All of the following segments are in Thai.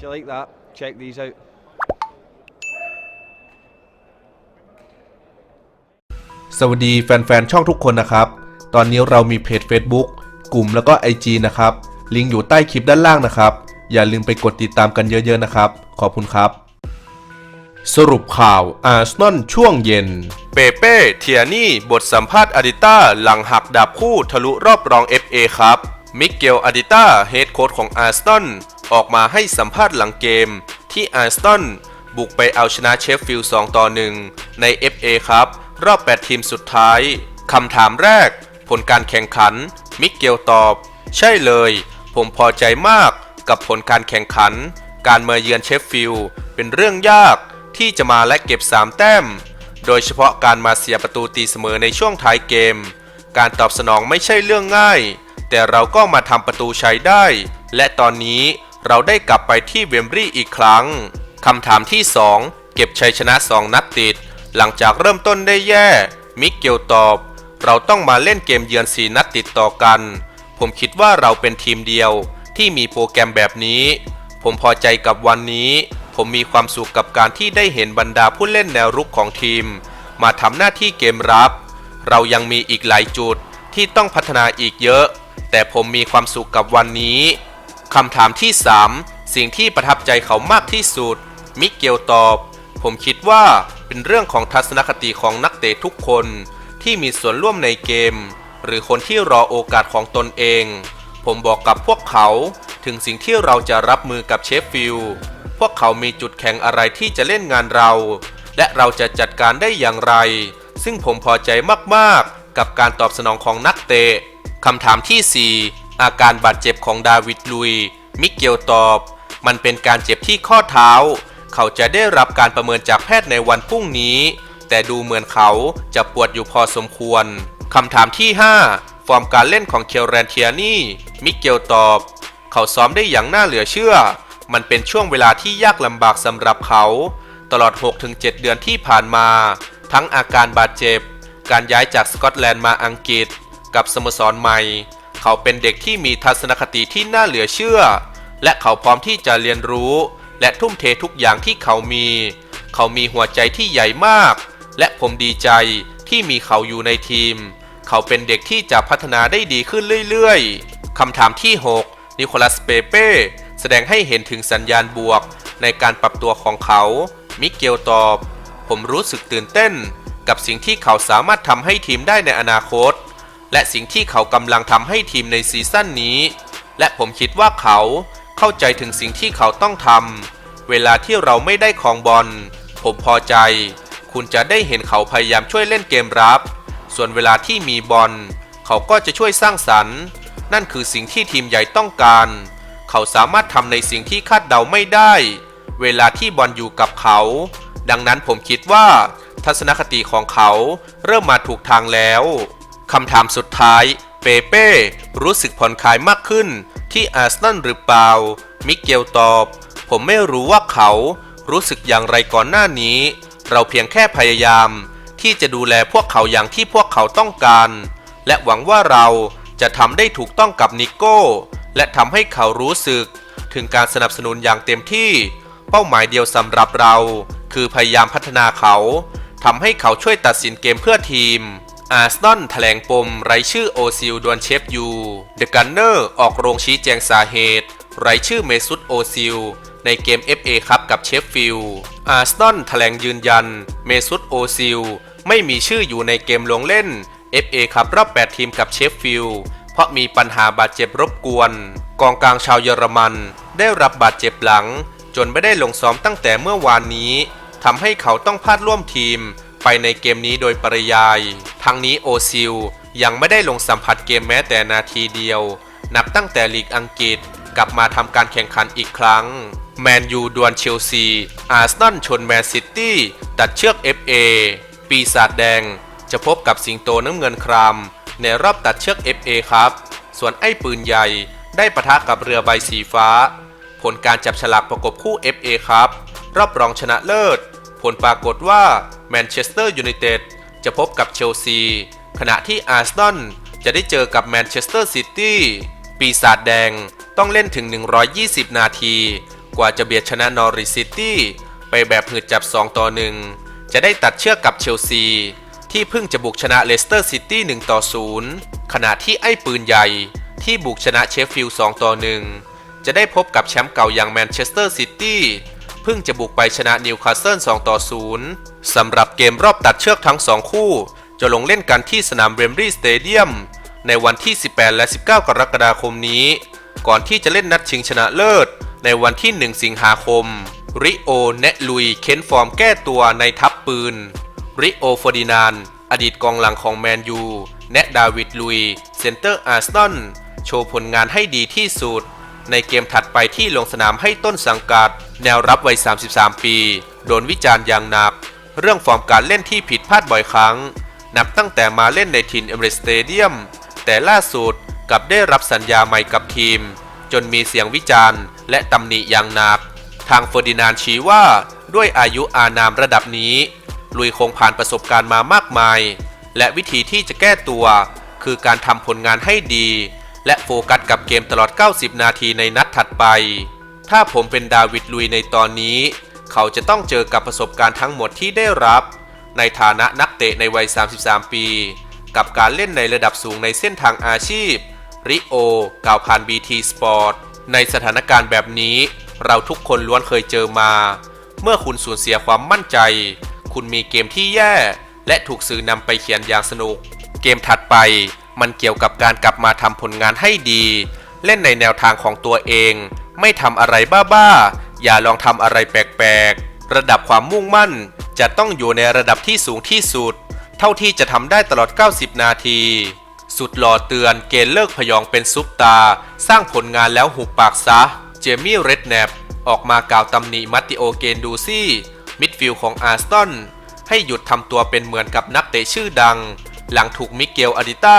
If you like that, check these out. สวัสดีแฟนๆ ช่องทุกคนนะครับ ตอนนี้เรามีเพจ Facebook กลุ่มแล้วก็ IG นะครับ ลิงก์อยู่ใต้คลิปด้านล่างนะครับ อย่าลืมไปกดติดตามกันเยอะๆนะครับ ขอบคุณครับ สรุปข่าวอาร์เซนอลช่วงเย็น เปเป้เทียนี่ บทสัมภาษณ์อาดิต้าหลังหักดาบคู่ทะลุรอบรอง FA ครับ มิเกลอาดิต้าเฮดโค้ชของอาร์เซนอล ออกมาให้สัมภาษณ์หลังเกม ที่อาร์เซนบุกไปเอาชนะเชฟฟิลด์2ต่อ1ใน FA ครับ รอบ 8 ทีมสุดท้ายคำถามแรก ผลการแข่งขัน มิเกลตอบ ใช่เลย ผมพอใจมากกับผลการแข่งขัน การมาเยือนเชฟฟิลด์เป็นเรื่องยากที่จะมาและเก็บ 3 แต้ม โดยเฉพาะการมาเสียประตูตีเสมอในช่วงท้ายเกม การตอบสนองไม่ใช่เรื่องง่าย แต่เราก็มาทำประตูใช้ได้ และตอนนี้ เราได้กลับไปที่เวมบรีอีกครั้งคำถามที่ 2 เก็บชัยชนะ 2 นัดติด หลังจากเริ่มต้นได้แย่ มิเกลตอบ เราต้องมาเล่นเกมเยือน 4 นัดติดต่อกัน ผมคิดว่าเราเป็นทีมเดียวที่มีโปรแกรมแบบนี้ ผมพอใจกับวันนี้ ผมมีความสุขกับการที่ได้เห็นบรรดาผู้เล่นแนวรุกของทีม มาทำหน้าที่เกมรับ เรายังมีอีกหลายจุดที่ต้องพัฒนาอีกเยอะ แต่ผมมีความสุขกับวันนี้ คำถามที่ 3 สิ่งที่ประทับใจเขามากที่สุด มิเกลตอบ ผมคิดว่าเป็นเรื่องของทัศนคติของนักเตะทุกคน ที่มีส่วนร่วมในเกม หรือคนที่รอโอกาสของตนเอง ผมบอกกับพวกเขาถึงสิ่งที่เราจะรับมือกับเชฟฟิลด์พวกเขามีจุดแข็งอะไรที่จะเล่นงานเรา และเราจะจัดการได้อย่างไร ซึ่งผมพอใจมากๆ กับการตอบสนองของนักเตะคำถามที่ 4 อาการบาดเจ็บของดาวิดลุย มิเกลตอบ มันเป็นการเจ็บที่ข้อเท้า เขาจะได้รับการประเมินจากแพทย์ในวันพรุ่งนี้ แต่ดูเหมือนเขาจะปวดอยู่พอสมควรคำถามที่ 5 ฟอร์มการเล่นของเคลแรนเทียนี่ มิเกลตอบ เขาซ้อมได้อย่างน่าเหลือเชื่อ มันเป็นช่วงเวลาที่ยากลำบากสำหรับเขา ตลอด 6-7 เดือนที่ผ่านมา ทั้งอาการบาดเจ็บ การย้ายจากสกอตแลนด์มาอังกฤษ กับสโมสรใหม่ เขาเป็นเด็กที่มีทัศนคติที่น่าเหลือเชื่อ และเขาพร้อมที่จะเรียนรู้ และทุ่มเททุกอย่างที่เขามี เขามีหัวใจที่ใหญ่มาก และผมดีใจที่มีเขาอยู่ในทีม เขาเป็นเด็กที่จะพัฒนาได้ดีขึ้นเรื่อยๆคำถามที่ 6 นิโคลัสเปเป้แสดงให้เห็นถึงสัญญาณบวกในการปรับตัวของเขา มิเกลตอบ ผมรู้สึกตื่นเต้น กับสิ่งที่เขาสามารถทำให้ทีมได้ในอนาคต และสิ่งที่เขากำลังทำให้ทีมในซีซั่นนี้ และผมคิดว่าเขาเข้าใจถึงสิ่งที่เขาต้องทำเวลาที่เราไม่ได้ของบอล ผมพอใจ คุณจะได้เห็นเขาพยายามช่วยเล่นเกมรับ ส่วนเวลาที่มีบอล เขาก็จะช่วยสร้างสรรค์ นั่นคือสิ่งที่ทีมใหญ่ต้องการ เขาสามารถทำในสิ่งที่คาดเดาไม่ได้ เวลาที่บอลอยู่กับเขา ดังนั้นผมคิดว่า ทัศนคติของเขาเริ่มมาถูกทางแล้ว คำถามสุดท้าย เปเป้รู้สึกผ่อนคลายมากขึ้น ที่อาร์เซนอลหรือเปล่า มิเกลตอบ ผมไม่รู้ว่าเขารู้สึกอย่างไรก่อนหน้านี้ เราเพียงแค่พยายาม ที่จะดูแลพวกเขาอย่างที่พวกเขาต้องการ และหวังว่าเราจะทำได้ถูกต้องกับนิโก้ และทำให้เขารู้สึก ถึงการสนับสนุนอย่างเต็มที่ เป้าหมายเดียวสำหรับเรา คือพยายามพัฒนาเขาทำให้เขาช่วยตัดสินเกมเพื่อทีม อาร์เซนแถลงปมไรายชื่อโอซิลดวนเชฟยูเดอะกันเนอร์ออกโรงชี้แจงสาเหตุ ไรายชื่อเมซุตโอซิลในเกม FA ครับกับเชฟฟิลด์อาร์เซนแถลงยืนยัน เมซุตโอซิลไม่มีชื่ออยู่ในเกมลงเล่น FA ครับรอบ 8 ทีมกับเชฟฟิลด์เพราะมีปัญหาบาดเจ็บรบกวน กองกลางชาวเยอรมัน ได้รับบาดเจ็บหลัง จนไม่ได้ลงซ้อมตั้งแต่เมื่อวานนี้ทำให้เขาต้องพลาดร่วมทีม ไปในเกมนี้โดยปริยาย ทั้งนี้โอซิลยังไม่ได้ลงสัมผัสเกมแม้แต่นาทีเดียว นับตั้งแต่ลีกอังกฤษกลับมาทำการแข่งขันอีกครั้ง แมนยูดวลเชลซี อาร์เซนอลชนแมนซิตี้ ตัดเชือก FA ปีศาจแดง จะพบกับสิงโตน้ำเงินคราม ในรอบตัดเชือก FA ครับ ส่วนไอ้ปืนใหญ่ได้ปะทะกับเรือใบสีฟ้า ผลการจับฉลากประกบคู่ FA ครับ รอบรองชนะเลิศ ผลปรากฏว่าแมนเชสเตอร์ยูไนเต็ดจะพบกับเชลซี ขณะที่อาร์เซนอลจะได้เจอกับแมนเชสเตอร์ซิตี้ปีศาจแดงต้องเล่นถึง 120 นาที กว่าจะเบียดชนะนอริซิตี้ไปแบบหืดจับ 2 ต่อ 1 จะได้ตัดเชือกกับเชลซี ที่เพิ่งจะบุกชนะเลสเตอร์ซิตี้1ต่อ 0 ขณะที่ไอ้ปืนใหญ่ที่บุกชนะเชฟฟิลด์2ต่อ 1 จะได้พบกับแชมป์เก่าอย่างแมนเชสเตอร์ซิตี้ เพิ่งจะบุกไปชนะนิวคาสเซิล2ต่อ0สำหรับเกมรอบตัดเชือกทั้ง 2 คู่ จะลงเล่นกันที่สนามเบรมรีสเตเดียมในวันที่ 18 และ 19 กรกฎาคมนี้ ก่อนที่จะเล่นนัดชิงชนะเลิศ ในวันที่ 1 สิงหาคม ริโอแนลุยเค้นฟอร์มแก้ตัวในทัพปืน ริโอฟอร์ดินานอดีตกองหลังของแมนยู แนะดาวิดลุย เซนเตอร์อาร์เซนอล โชว์ผลงานให้ดีที่สุด ในเกมถัดไปที่ลงสนามให้ต้นสังกัด แนวรับวัย 33 ปี โดนวิจารณ์อย่างหนัก เรื่องฟอร์มการเล่นที่ผิดพลาดบ่อยครั้ง นับตั้งแต่มาเล่นในทินเอเมเรสเตเดียม แต่ล่าสุดกลับได้รับสัญญาใหม่กับทีม จนมีเสียงวิจารณ์และตำหนิอย่างหนัก ทางเฟอร์ดินานชี้ว่าด้วยอายุอานามระดับนี้ ลุยคงผ่านประสบการณ์มามากมาย และวิธีที่จะแก้ตัว คือการทำผลงานให้ดี และโฟกัสกับเกมตลอด 90 นาทีในนัดถัดไป ถ้าผมเป็นดาวิดลุยในตอนนี้ เขาจะต้องเจอกับประสบการณ์ทั้งหมดที่ได้รับ ในฐานะนักเตะในวัย 33 ปี กับการเล่นในระดับสูงในเส้นทางอาชีพริโอกล่าวผ่าน BT Sport ในสถานการณ์แบบนี้ เราทุกคนล้วนเคยเจอมา เมื่อคุณสูญเสียความมั่นใจ คุณมีเกมที่แย่ และถูกสื่อนำไปเขียนอย่างสนุก เกมถัดไป มันเกี่ยวกับการกลับมาทำผลงานให้ดี เล่นในแนวทางของตัวเอง ไม่ทำอะไรบ้าๆ อย่าลองทำอะไรแปลกๆ ระดับความมุ่งมั่นจะต้องอยู่ในระดับที่สูงที่สุด เท่าที่จะทำได้ตลอด 90 นาที สุดหล่อเตือนเกณฑ์เลิกพยองเป็นซุปตา สร้างผลงานแล้วหุบปากซะ เจมี่เรดแนปออกมากล่าวตำหนิมัตติโอเกนดูซี่ มิดฟิลด์ของอาร์สตันให้หยุดทำตัวเป็นเหมือนกับนักเตะชื่อดัง หลังถูกมิเกลอาดิต้า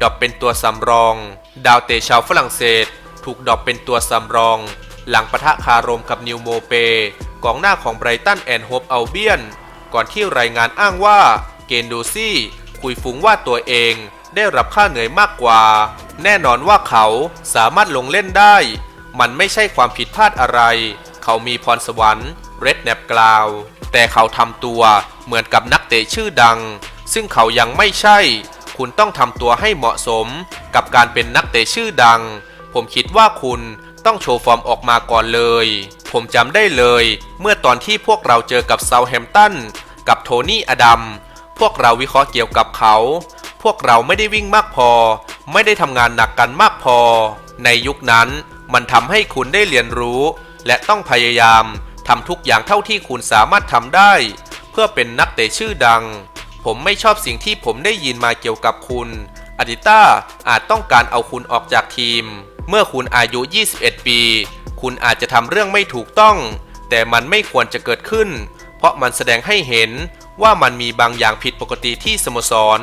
ดรอปเป็นตัวสำรอง ดาวเตะชาวฝรั่งเศส ถูกดรอปเป็นตัวสำรอง หลังปะทะคารมกับนิวโมเปกองหน้าของไบรตันแอนด์โฮปอัลเบียน ก่อนที่รายงานอ้างว่าเกนดูซี่คุยฟุ้งว่าตัวเองได้รับค่าเหนื่อยมากกว่า แน่นอนว่าเขาสามารถลงเล่นได้ มันไม่ใช่ความผิดพลาดอะไร เขามีพรสวรรค์เรดแนบกล่าว แต่เขาทำตัวเหมือนกับนักเตะชื่อดัง ซึ่งเขายังไม่ใช่ คุณต้องทำตัวให้เหมาะสมกับการเป็นนักเตะชื่อดัง ผมคิดว่าคุณต้องโชว์ฟอร์มออกมาก่อนเลย ผมจำได้เลย เมื่อตอนที่พวกเราเจอกับเซาแฮมตันกับโทนี่อดัม พวกเราวิเคราะห์เกี่ยวกับเขา พวกเราไม่ได้วิ่งมากพอ ไม่ได้ทำงานหนักกันมากพอ ในยุคนั้นมันทำให้คุณได้เรียนรู้ และต้องพยายามทำทุกอย่างเท่าที่คุณสามารถทำได้ เพื่อเป็นนักเตะชื่อดัง ผมไม่ชอบสิ่งที่ผมได้ยินมาเกี่ยวกับคุณอาดิต้าอาจต้องการเอาคุณออกจากทีม เมื่อคุณอายุ 21 ปี คุณอาจจะทำเรื่องไม่ถูกต้อง แต่มันไม่ควรจะเกิดขึ้น เพราะมันแสดงให้เห็นว่ามันมีบางอย่างผิดปกติที่สโมสร